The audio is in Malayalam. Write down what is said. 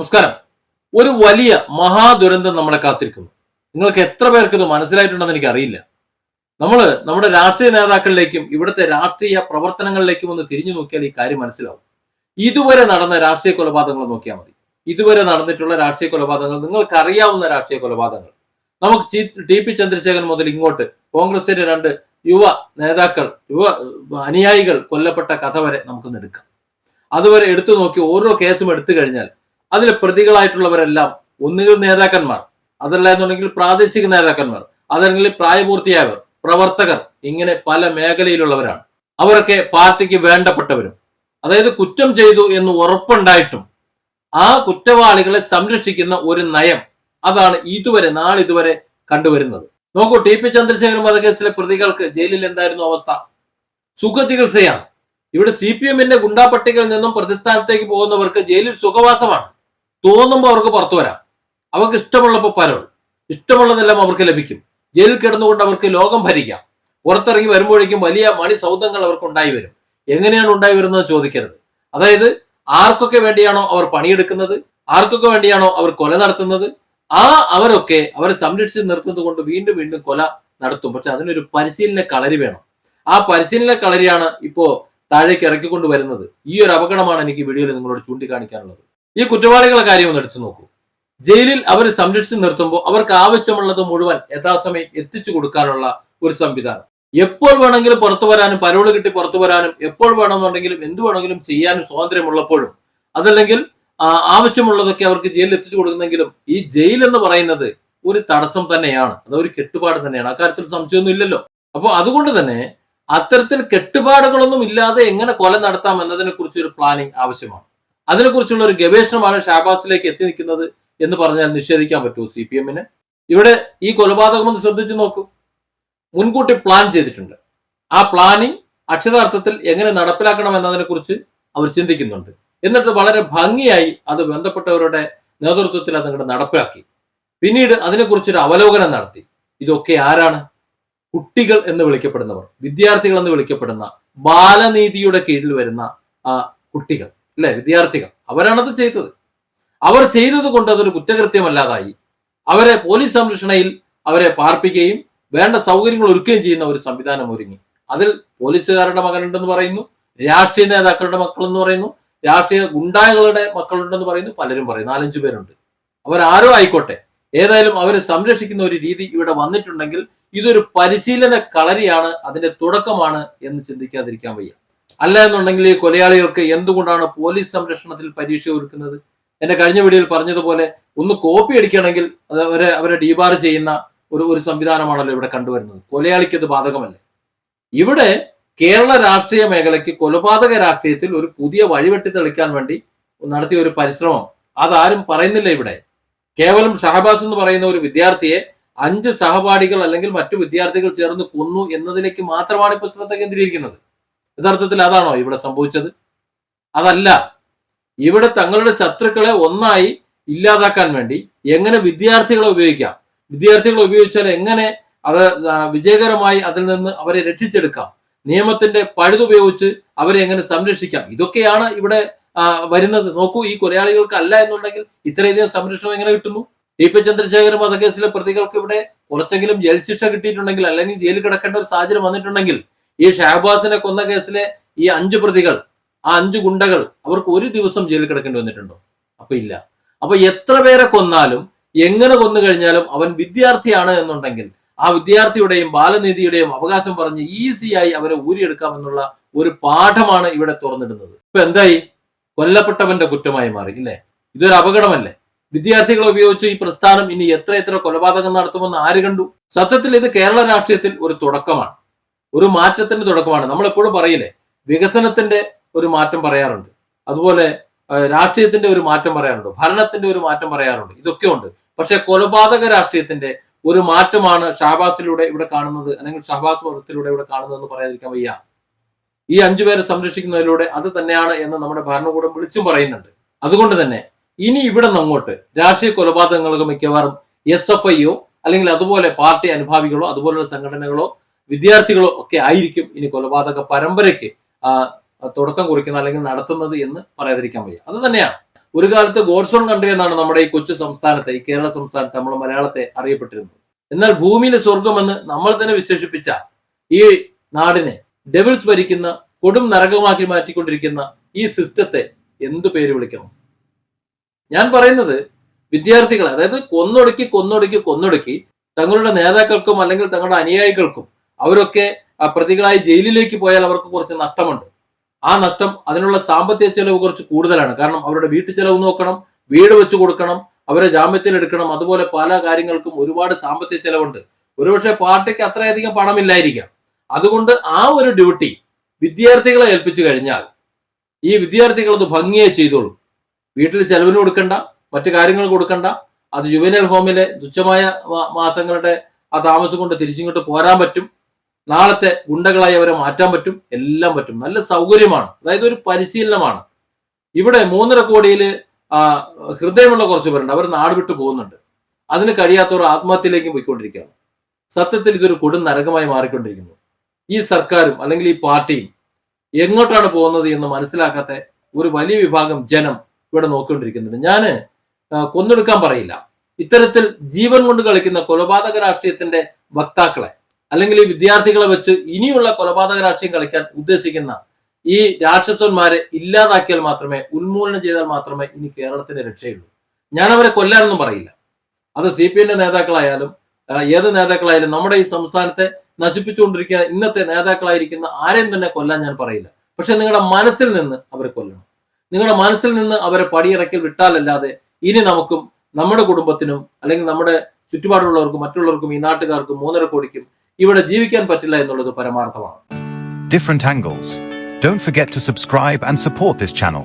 നമസ്കാരം. ഒരു വലിയ മഹാദുരന്തം നമ്മളെ കാത്തിരിക്കുന്നു. നിങ്ങൾക്ക് എത്ര പേർക്ക് ഇത് മനസ്സിലായിട്ടുണ്ടെന്ന് എനിക്ക് അറിയില്ല നമ്മൾ നമ്മുടെ രാഷ്ട്രീയ നേതാക്കളിലേക്കും ഇവിടുത്തെ രാഷ്ട്രീയ പ്രവർത്തനങ്ങളിലേക്കും ഒന്ന് തിരിഞ്ഞു നോക്കിയാൽ ഈ കാര്യം മനസ്സിലാവും. ഇതുവരെ നടന്ന രാഷ്ട്രീയ കൊലപാതകങ്ങൾ നോക്കിയാൽ മതി. ഇതുവരെ നടന്നിട്ടുള്ള രാഷ്ട്രീയ കൊലപാതകങ്ങൾ നിങ്ങൾക്ക് അറിയാവുന്ന രാഷ്ട്രീയ കൊലപാതകങ്ങൾ. നമുക്ക് ടി പി ചന്ദ്രശേഖരൻ മുതൽ ഇങ്ങോട്ട് കോൺഗ്രസിന്റെ രണ്ട് യുവ നേതാക്കൾ യുവ അനുയായികൾ കൊല്ലപ്പെട്ട കഥ വരെ നമുക്കൊന്ന് എടുക്കാം. അതുവരെ എടുത്തു നോക്കി ഓരോ കേസും എടുത്തു കഴിഞ്ഞാൽ അതിൽ പ്രതികളായിട്ടുള്ളവരെല്ലാം ഒന്നുകിൽ നേതാക്കന്മാർ അതല്ല എന്നുണ്ടെങ്കിൽ പ്രാദേശിക നേതാക്കന്മാർ അതല്ലെങ്കിൽ പ്രായപൂർത്തിയായവർ പ്രവർത്തകർ ഇങ്ങനെ പല മേഖലയിലുള്ളവരാണ്. അവരൊക്കെ പാർട്ടിക്ക് വേണ്ടപ്പെട്ടവരും. അതായത് കുറ്റം ചെയ്തു എന്ന് ഉറപ്പുണ്ടായിട്ടും ആ കുറ്റവാളികളെ സംരക്ഷിക്കുന്ന ഒരു നയം അതാണ് ഇതുവരെ നാളിതുവരെ കണ്ടുവരുന്നത്. നോക്കൂ ടി പി ചന്ദ്രശേഖരൻ വധക്കേസിലെ പ്രതികൾക്ക് ജയിലിൽ എന്തായിരുന്നു അവസ്ഥ? സുഖചികിത്സയാണ്. ഇവിടെ സി പി എമ്മിന്റെ ഗുണ്ടാപട്ടികയിൽ നിന്നും പ്രതിസ്ഥാനത്തേക്ക് പോകുന്നവർക്ക് ജയിലിൽ സുഖവാസമാണ്. തോന്നുമ്പോൾ അവർക്ക് പുറത്തു വരാം. അവർക്ക് ഇഷ്ടമുള്ളപ്പോൾ പരോൾ ഇഷ്ടമുള്ളതെല്ലാം അവർക്ക് ലഭിക്കും. ജയിലിൽ കിടന്നുകൊണ്ട് അവർക്ക് ലോകം ഭരിക്കാം. പുറത്തിറങ്ങി വരുമ്പോഴേക്കും വലിയ മണി സൗദങ്ങൾ അവർക്ക് ഉണ്ടായി വരും. എങ്ങനെയാണ് ഉണ്ടായി വരുന്നത് ചോദിക്കരുത്. അതായത് ആർക്കൊക്കെ വേണ്ടിയാണോ അവർ പണിയെടുക്കുന്നത്? ആർക്കൊക്കെ വേണ്ടിയാണോ അവർ കൊല നടത്തുന്നത്? ആ അവരൊക്കെ അവരെ സംരക്ഷിച്ച് നിർത്തുന്നത് കൊണ്ട് വീണ്ടും വീണ്ടും കൊല നടത്തും. പക്ഷെ അതിനൊരു പരിശീലന കളരി വേണം. ആ പരിശീലന കളരിയാണ് ഇപ്പോ താഴേക്ക് ഇറക്കിക്കൊണ്ട് വരുന്നത്. ഈ ഒരു അപകടമാണ് എനിക്ക് വീഡിയോയിൽ നിങ്ങളോട് ചൂണ്ടിക്കാണിക്കാനുള്ളത്. ഈ കുറ്റവാളികളെ കാര്യം ഒന്ന് എടുത്തു നോക്കൂ. ജയിലിൽ അവർ സംരക്ഷിച്ച് നിർത്തുമ്പോൾ അവർക്ക് ആവശ്യമുള്ളത് മുഴുവൻ യഥാസമയം എത്തിച്ചു കൊടുക്കാനുള്ള ഒരു സംവിധാനം. എപ്പോൾ വേണമെങ്കിലും പുറത്തു വരാനും പരോൾ കിട്ടി പുറത്തു വരാനും എപ്പോൾ വേണമെന്നുണ്ടെങ്കിലും എന്ത് വേണമെങ്കിലും ചെയ്യാനും സ്വാതന്ത്ര്യമുള്ളപ്പോഴും അതല്ലെങ്കിൽ ആവശ്യമുള്ളതൊക്കെ അവർക്ക് ജയിലിൽ എത്തിച്ചു കൊടുക്കുന്നെങ്കിലും ഈ ജയിൽ എന്ന് പറയുന്നത് ഒരു തടസ്സം തന്നെയാണ്. അതൊരു കെട്ടുപാട് തന്നെയാണ്. അക്കാര്യത്തിൽ സംശയമൊന്നും ഇല്ലല്ലോ. അപ്പോൾ അതുകൊണ്ട് തന്നെ അത്തരത്തിൽ കെട്ടുപാടുകളൊന്നും ഇല്ലാതെ എങ്ങനെ കൊല നടത്താം എന്നതിനെ കുറിച്ച് ഒരു പ്ലാനിങ് ആവശ്യമാണ്. അതിനെക്കുറിച്ചുള്ള ഒരു ഗവേഷണമാണ് ഷാബാസിലേക്ക് എത്തി നിൽക്കുന്നത് എന്ന് പറഞ്ഞാൽ നിഷേധിക്കാൻ പറ്റുമോ സി പി എമ്മിന് ഇവിടെ ഈ കൊലപാതകം ഒന്ന് ശ്രദ്ധിച്ചു നോക്കൂ. മുൻകൂട്ടി പ്ലാൻ ചെയ്തിട്ടുണ്ട്. ആ പ്ലാനിങ് അക്ഷരാർത്ഥത്തിൽ എങ്ങനെ നടപ്പിലാക്കണം എന്നതിനെക്കുറിച്ച് അവർ ചിന്തിക്കുന്നുണ്ട്. എന്നിട്ട് വളരെ ഭംഗിയായി അത് ബന്ധപ്പെട്ടവരുടെ നേതൃത്വത്തിൽ അത് അങ്ങോട്ട് നടപ്പിലാക്കി. പിന്നീട് അതിനെക്കുറിച്ചൊരു അവലോകനം നടത്തി. ഇതൊക്കെ ആരാണ്? കുട്ടികൾ എന്ന് വിളിക്കപ്പെടുന്നവർ വിദ്യാർത്ഥികൾ എന്ന് വിളിക്കപ്പെടുന്ന ബാലനീതിയുടെ കീഴിൽ വരുന്ന ആ കുട്ടികൾ. അല്ലെ? വിദ്യാർത്ഥികൾ. അവരാണത് ചെയ്തത്. അവർ ചെയ്തത് കൊണ്ട് അതൊരു കുറ്റകൃത്യമല്ലാതായി. അവരെ പോലീസ് സംരക്ഷണയിൽ അവരെ പാർപ്പിക്കുകയും വേണ്ട സൗകര്യങ്ങൾ ഒരുക്കുകയും ചെയ്യുന്ന ഒരു സംവിധാനം ഒരുങ്ങി. അതിൽ പോലീസുകാരുടെ മകനുണ്ടെന്ന് പറയുന്നു രാഷ്ട്രീയ നേതാക്കളുടെ മക്കളെന്ന് പറയുന്നു രാഷ്ട്രീയ ഗുണ്ടായകളുടെ മക്കളുണ്ടെന്ന് പറയുന്നു പലരും പറയുന്നു. നാലഞ്ചു പേരുണ്ട്. അവരാരോ ആയിക്കോട്ടെ. ഏതായാലും അവരെ സംരക്ഷിക്കുന്ന ഒരു രീതി ഇവിടെ വന്നിട്ടുണ്ടെങ്കിൽ ഇതൊരു പരിശീലന കളരിയാണ് അതിന്റെ തുടക്കമാണ് എന്ന് ചിന്തിക്കാതിരിക്കാൻ വയ്യ. അല്ല എന്നുണ്ടെങ്കിൽ ഈ കൊലയാളികൾക്ക് എന്തുകൊണ്ടാണ് പോലീസ് സംരക്ഷണത്തിൽ പരീക്ഷ ഒരുക്കുന്നത്? എന്റെ കഴിഞ്ഞ വീഡിയോയിൽ പറഞ്ഞതുപോലെ ഒന്ന് കോപ്പി അടിക്കണമെങ്കിൽ അത് അവരെ അവരെ ഡീബാർ ചെയ്യുന്ന ഒരു ഒരു സംവിധാനമാണല്ലോ ഇവിടെ കണ്ടുവരുന്നത്. കൊലയാളിക്ക് അത് ബാധകമല്ലേ? ഇവിടെ കേരള രാഷ്ട്രീയ മേഖലയ്ക്ക് കൊലപാതക രാഷ്ട്രീയത്തിൽ ഒരു പുതിയ വഴിവെട്ടി തെളിക്കാൻ വേണ്ടി നടത്തിയ ഒരു പരിശ്രമം. അതാരും പറയുന്നില്ല ഇവിടെ. കേവലം ഷഹബാസ് എന്ന് പറയുന്ന ഒരു വിദ്യാർത്ഥിയെ അഞ്ച് സഹപാഠികൾ അല്ലെങ്കിൽ മറ്റു വിദ്യാർത്ഥികൾ ചേർന്ന് കൊന്നു എന്നതിലേക്ക് മാത്രമാണ് ഇപ്പൊ ശ്രദ്ധ കേന്ദ്രീകരിക്കുന്നത്. യഥാർത്ഥത്തിൽ അതാണോ ഇവിടെ സംഭവിച്ചത്? അതല്ല. ഇവിടെ തങ്ങളുടെ ശത്രുക്കളെ ഒന്നായി ഇല്ലാതാക്കാൻ വേണ്ടി എങ്ങനെ വിദ്യാർത്ഥികളെ ഉപയോഗിക്കാം? വിദ്യാർത്ഥികളെ ഉപയോഗിച്ചാൽ എങ്ങനെ അത് വിജയകരമായി അതിൽ നിന്ന് അവരെ രക്ഷിച്ചെടുക്കാം? നിയമത്തിന്റെ പഴുതുപയോഗിച്ച് അവരെ എങ്ങനെ സംരക്ഷിക്കാം? ഇതൊക്കെയാണ് ഇവിടെ വരുന്നത്. നോക്കൂ ഈ കൊലയാളികൾക്ക് അല്ല എന്നുണ്ടെങ്കിൽ ഇത്രയധികം സംരക്ഷണം എങ്ങനെ കിട്ടുന്നു? ടി പി ചന്ദ്രശേഖരൻ വധക്കേസിലെ പ്രതികൾക്ക് ഇവിടെ കുറച്ചെങ്കിലും ജയിൽ ശിക്ഷ കിട്ടിയിട്ടുണ്ടെങ്കിൽ അല്ലെങ്കിൽ ജയിലിൽ കിടക്കേണ്ട ഒരു സാഹചര്യം വന്നിട്ടുണ്ടെങ്കിൽ ഈ ഷഹബാസിനെ കൊന്ന കേസിലെ ഈ അഞ്ചു പ്രതികൾ ആ അഞ്ചു ഗുണ്ടകൾ അവർക്ക് ഒരു ദിവസം ജയിലിൽ കിടക്കേണ്ടി വന്നിട്ടുണ്ടോ? അപ്പൊ ഇല്ല. അപ്പൊ എത്ര പേരെ കൊന്നാലും എങ്ങനെ കൊന്നു കഴിഞ്ഞാലും അവൻ വിദ്യാർത്ഥിയാണ് എന്നുണ്ടെങ്കിൽ ആ വിദ്യാർത്ഥിയുടെയും ബാലനീതിയുടെയും അവകാശം പറഞ്ഞ് ഈസിയായി അവരെ ഊരിയെടുക്കാമെന്നുള്ള ഒരു പാഠമാണ് ഇവിടെ തുറന്നിടുന്നത്. ഇപ്പൊ എന്തായി? കൊല്ലപ്പെട്ടവന്റെ കുറ്റമായി മാറി ഇല്ലേ? ഇതൊരു അപകടമല്ലേ? വിദ്യാർത്ഥികളെ ഉപയോഗിച്ച് ഈ പ്രസ്ഥാനം ഇനി എത്ര എത്ര കൊലപാതകം നടത്തുമെന്ന് ആര് കണ്ടു? സത്യത്തിൽ ഇത് കേരള രാഷ്ട്രീയത്തിൽ ഒരു തുടക്കമാണ്. ഒരു മാറ്റത്തിന്റെ തുടക്കമാണ്. നമ്മൾ എപ്പോഴും പറയില്ലേ വികസനത്തിന്റെ ഒരു മാറ്റം പറയാറുണ്ട്. അതുപോലെ രാഷ്ട്രീയത്തിന്റെ ഒരു മാറ്റം പറയാറുണ്ട്. ഭരണത്തിന്റെ ഒരു മാറ്റം പറയാറുണ്ട്. ഇതൊക്കെ ഉണ്ട്. പക്ഷെ കൊലപാതക രാഷ്ട്രീയത്തിന്റെ ഒരു മാറ്റമാണ് ഷാബാസിലൂടെ ഇവിടെ കാണുന്നത്. അല്ലെങ്കിൽ ഷഹബാസ് വധത്തിലൂടെ ഇവിടെ കാണുന്നത് എന്ന് പറയാതിരിക്കാൻ വയ്യ. ഈ അഞ്ചു പേരെ സംരക്ഷിക്കുന്നതിലൂടെ അത് തന്നെയാണ് എന്ന് നമ്മുടെ ഭരണകൂടം വിളിച്ചും പറയുന്നുണ്ട്. അതുകൊണ്ട് തന്നെ ഇനി ഇവിടെ നിന്ന് അങ്ങോട്ട് രാഷ്ട്രീയ കൊലപാതകങ്ങൾക്ക് മിക്കവാറും എസ് എഫ് ഐയോ അല്ലെങ്കിൽ അതുപോലെ പാർട്ടി അനുഭാവികളോ അതുപോലുള്ള സംഘടനകളോ വിദ്യാർത്ഥികളോ ഒക്കെ ആയിരിക്കും ഇനി കൊലപാതക പരമ്പരയ്ക്ക് തുടക്കം കുറിക്കുന്ന അല്ലെങ്കിൽ നടത്തുന്നത് എന്ന് പറയാതിരിക്കാൻ വയ്യ. അത് തന്നെയാണ്. ഒരു കാലത്ത് ഗോഡ്സോൺ കൺട്രി എന്നാണ് നമ്മുടെ ഈ കൊച്ചു സംസ്ഥാനത്തെ ഈ കേരള സംസ്ഥാനത്തെ നമ്മൾ മലയാളത്തെ അറിയപ്പെട്ടിരുന്നത്. എന്നാൽ ഭൂമിയിലെ സ്വർഗമെന്ന് നമ്മൾ തന്നെ വിശേഷിപ്പിച്ച ഈ നാടിനെ ഡെവിൾസ് ഭരിക്കുന്ന കൊടും നരകമാക്കി മാറ്റിക്കൊണ്ടിരിക്കുന്ന ഈ സിസ്റ്റത്തെ എന്തു പേര് വിളിക്കണം? ഞാൻ പറയുന്നത് വിദ്യാർത്ഥികളെ അതായത് കൊന്നൊടുക്കി കൊന്നൊടുക്കി കൊന്നൊടുക്കി തങ്ങളുടെ നേതാക്കൾക്കും അല്ലെങ്കിൽ തങ്ങളുടെ അനുയായികൾക്കും അവരൊക്കെ പ്രതികളായി ജയിലിലേക്ക് പോയാൽ അവർക്ക് കുറച്ച് നഷ്ടമുണ്ട്. ആ നഷ്ടം അതിനുള്ള സാമ്പത്തിക ചെലവ് കുറച്ച് കൂടുതലാണ്. കാരണം അവരുടെ വീട്ടു ചെലവ് നോക്കണം വീട് വെച്ചു കൊടുക്കണം അവരെ ജാമ്യത്തിൽ എടുക്കണം അതുപോലെ പല കാര്യങ്ങൾക്കും ഒരുപാട് സാമ്പത്തിക ചെലവുണ്ട്. ഒരുപക്ഷെ പാർട്ടിക്ക് അത്രയധികം പണമില്ലായിരിക്കാം. അതുകൊണ്ട് ആ ഒരു ഡ്യൂട്ടി വിദ്യാർത്ഥികളെ ഏൽപ്പിച്ചു കഴിഞ്ഞാൽ ഈ വിദ്യാർത്ഥികൾ അത് ഭംഗിയെ ചെയ്തോളും. വീട്ടിൽ ചെലവിന് കൊടുക്കണ്ട മറ്റു കാര്യങ്ങൾ കൊടുക്കണ്ട. അത് ജുവനൽ ഹോമിലെ തുച്ഛമായ മാസങ്ങളുടെ ആ താമസം കൊണ്ട് തിരിച്ചിങ്ങോട്ട് പോരാൻ പറ്റും. നാളത്തെ ഗുണ്ടകളായി അവരെ മാറ്റാൻ പറ്റും എല്ലാം പറ്റും. നല്ല സൗകര്യമാണ്. അതായത് ഒരു പരിശീലനമാണ്. ഇവിടെ മൂന്നര കോടിയിൽ ഹൃദയമുള്ള കുറച്ച് പേരുണ്ട്. അവർ നാട് വിട്ടു പോകുന്നുണ്ട്. അതിന് കഴിയാത്തവർ ആത്മഹത്യയിലേക്ക് പോയിക്കൊണ്ടിരിക്കുകയാണ്. സത്യത്തിൽ ഇതൊരു കൊടും നരകമായി മാറിക്കൊണ്ടിരിക്കുന്നു. ഈ സർക്കാരും അല്ലെങ്കിൽ ഈ പാർട്ടിയും എങ്ങോട്ടാണ് പോകുന്നത് എന്ന് മനസ്സിലാക്കാത്ത ഒരു വലിയ വിഭാഗം ജനം ഇവിടെ നോക്കിക്കൊണ്ടിരിക്കുന്നുണ്ട്. ഞാൻ കൊന്നെടുക്കാൻ പറയില്ല. ഇത്തരത്തിൽ ജീവൻ കൊണ്ട് കളിക്കുന്ന കൊലപാതക രാഷ്ട്രീയത്തിന്റെ വക്താക്കളെ അല്ലെങ്കിൽ ഈ വിദ്യാർത്ഥികളെ വെച്ച് ഇനിയുള്ള കൊലപാതക രാഷ്ട്രീയം കളിക്കാൻ ഉദ്ദേശിക്കുന്ന ഈ രാക്ഷസന്മാരെ ഇല്ലാതാക്കിയാൽ മാത്രമേ ഉന്മൂലനം ചെയ്താൽ മാത്രമേ ഇനി കേരളത്തിന് രക്ഷയുള്ളൂ. ഞാൻ അവരെ കൊല്ലാനൊന്നും പറയില്ല. അത് സി പി എമ്മിന്റെ നേതാക്കളായാലും ഏത് നേതാക്കളായാലും നമ്മുടെ ഈ സംസ്ഥാനത്തെ നശിപ്പിച്ചുകൊണ്ടിരിക്കുന്ന ഇന്നത്തെ നേതാക്കളായിരിക്കുന്ന ആരെയും തന്നെ കൊല്ലാൻ ഞാൻ പറയില്ല. പക്ഷെ നിങ്ങളുടെ മനസ്സിൽ നിന്ന് അവരെ കൊല്ലണം. നിങ്ങളുടെ മനസ്സിൽ നിന്ന് അവരെ പടിയിറക്കി വിട്ടാലല്ലാതെ ഇനി നമുക്കും നമ്മുടെ കുടുംബത്തിനും അല്ലെങ്കിൽ നമ്മുടെ ചുറ്റുപാടുള്ളവർക്കും മറ്റുള്ളവർക്കും ഈ നാട്ടുകാർക്കും മൂന്നര കോടിക്കും ഇവിടെ ജീവിക്കാൻ പറ്റില്ല എന്നുള്ളത് പരമാർത്ഥമാണ്. Different angles don't forget to subscribe and support this channel